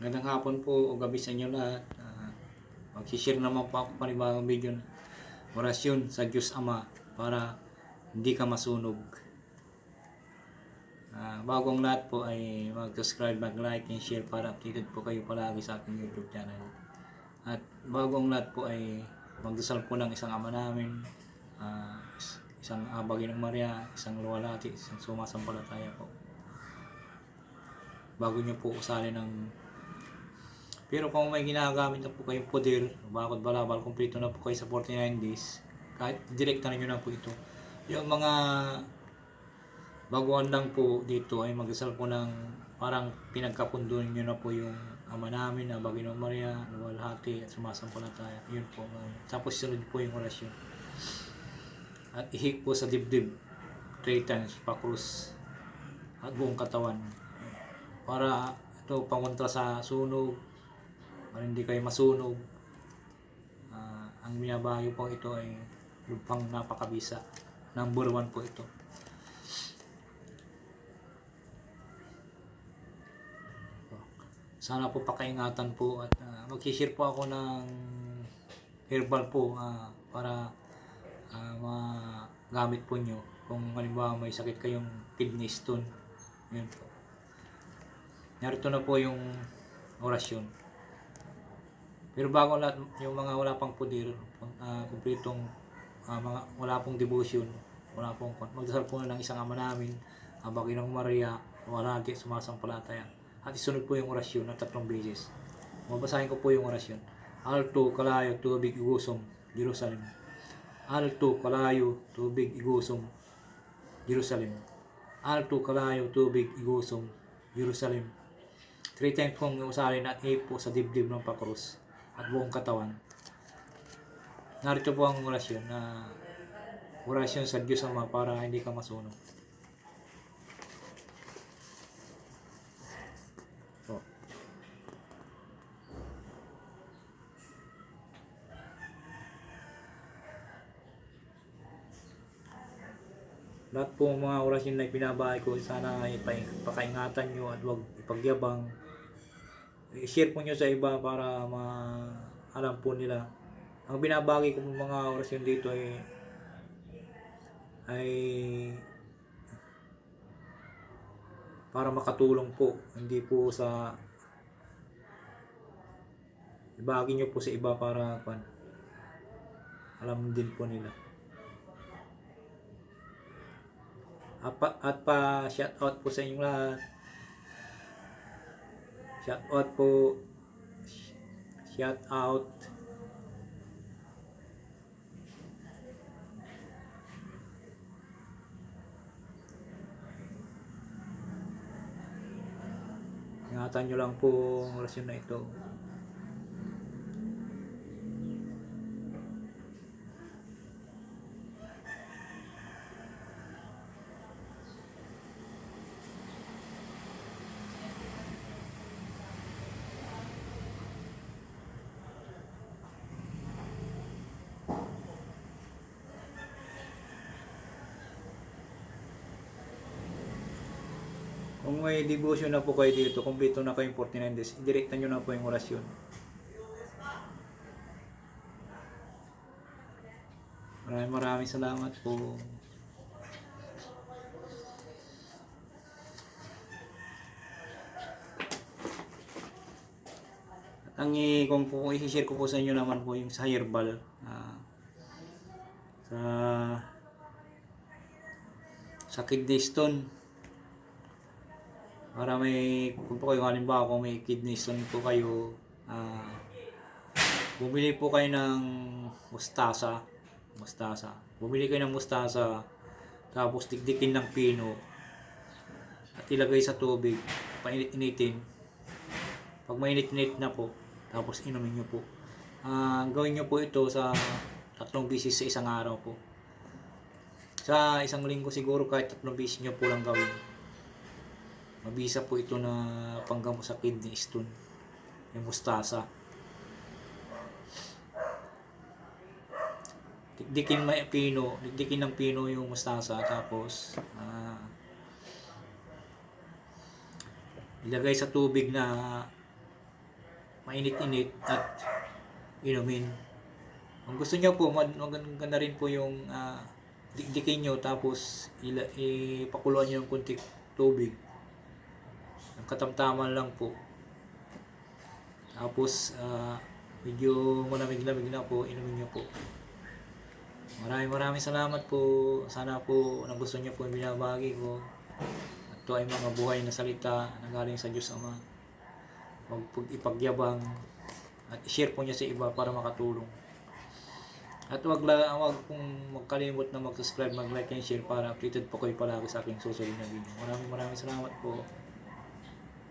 Magandang hapon po o gabi sa inyo lahat. Uh, Mag-share naman po ako panibagong video na orasyon sa Diyos Ama para hindi ka masunog. Ah, bagong lahat po ay mag-subscribe, mag-like, and share para updated po kayo palagi sa aking YouTube channel. At bagong lahat po ay magdasal po ng isang ama namin, is- isang abagin ng Maria, isang luwalati, isang sumasampalataya po. Bago nyo po usali ng pero kung may ginagamit na po kayong poder, bakit balabal, kumpleto na po kayo sa 49 days, kahit direkta na nyo na po ito. Yung mga baguhan lang po dito ay magdasal po ng parang pinagkapunduan nyo na po yung ama namin na Bagino Maria, Luwalhati at sumasampalataya. Yun po. tapos sunod po yung orasyon. At ihik po sa dibdib. Three times, pakrus. At buong katawan. Para ito pangontra sa sunog, para hindi kayo masunog. Ah, ang binabayo po ito ay lupang napakabisa. Number one po ito. Sana po pakaingatan po at uh, mag-share po ako ng herbal po ah, para ah, magamit po nyo kung halimbawa may sakit kayong kidney stone. Yun po. Narito na po yung orasyon. Pero bago lahat, yung mga wala pang pudir, uh, kumpletong ah, mga wala pong devotion, wala pong magdasal po ng isang ama namin, ang Baginong Maria, wala natin sumasampalataya. At isunod po yung orasyon na tatlong beses. Mabasahin ko po yung orasyon. Alto, kalayo, tubig, igusom, Jerusalem. Alto, kalayo, tubig, igusom, Jerusalem. Alto, kalayo, tubig, igusom, Jerusalem. Three times kong usalin at eight po sa dibdib ng pakrus at buong katawan. Narito po ang orasyon na orasyon sa Diyos Ama para hindi ka masunog. Po. Lahat po mga orasyon na pinabahay ko, sana ay pa- pakaingatan nyo at huwag ipagyabang. I-share po nyo sa iba para ma alam po nila. Ang binabagi ko mga orasyon dito ay ay para makatulong po, hindi po sa ibagi nyo po sa iba para pan alam din po nila. At pa, at pa shout out po sa inyong lahat. Shout out po. Shout out. Ingatan nyo lang po ang orasyon na ito. Kung may devotion na po kayo dito, kumpleto na kayong 49 days, idirekta nyo na po yung orasyon. Maraming maraming salamat po. At ang kung po i-share ko po sa inyo naman po yung sa herbal. ah, sa sa kidney stone para may kung po kayo halimbawa kung may kidney stone po kayo ah bumili po kayo ng mustasa. Mustasa. Bumili kayo ng mustasa tapos dikdikin ng pino at ilagay sa tubig painit-initin pag mainit-init na po tapos inumin nyo po. Ah, gawin nyo po ito sa tatlong bisis sa isang araw po. Sa isang linggo siguro kahit tatlong bisis nyo po lang gawin Mabisa po ito na panggamo sa kidney stone. Yung mustasa. Dikdikin may pino, dikdikin ng pino yung mustasa tapos ah, ilagay sa tubig na mainit-init at inumin. Kung gusto niyo po, mag- maganda rin po yung ah, dikdikin nyo tapos ila, ipakuluan nyo ng kunti tubig. Ang katamtaman lang po. Tapos, ah, medyo malamig-lamig na po, inumin nyo po. Maraming maraming salamat po. Sana po nagustuhan niyo po yung binabagi ko. Ito ay mga buhay na salita na galing sa Diyos Ama. Huwag po ipagyabang at share po niya sa iba para makatulong. At wag la wag pong magkalimot na mag-subscribe, mag-like and share para updated po kayo palagi sa aking susunod na video. Maraming maraming salamat po.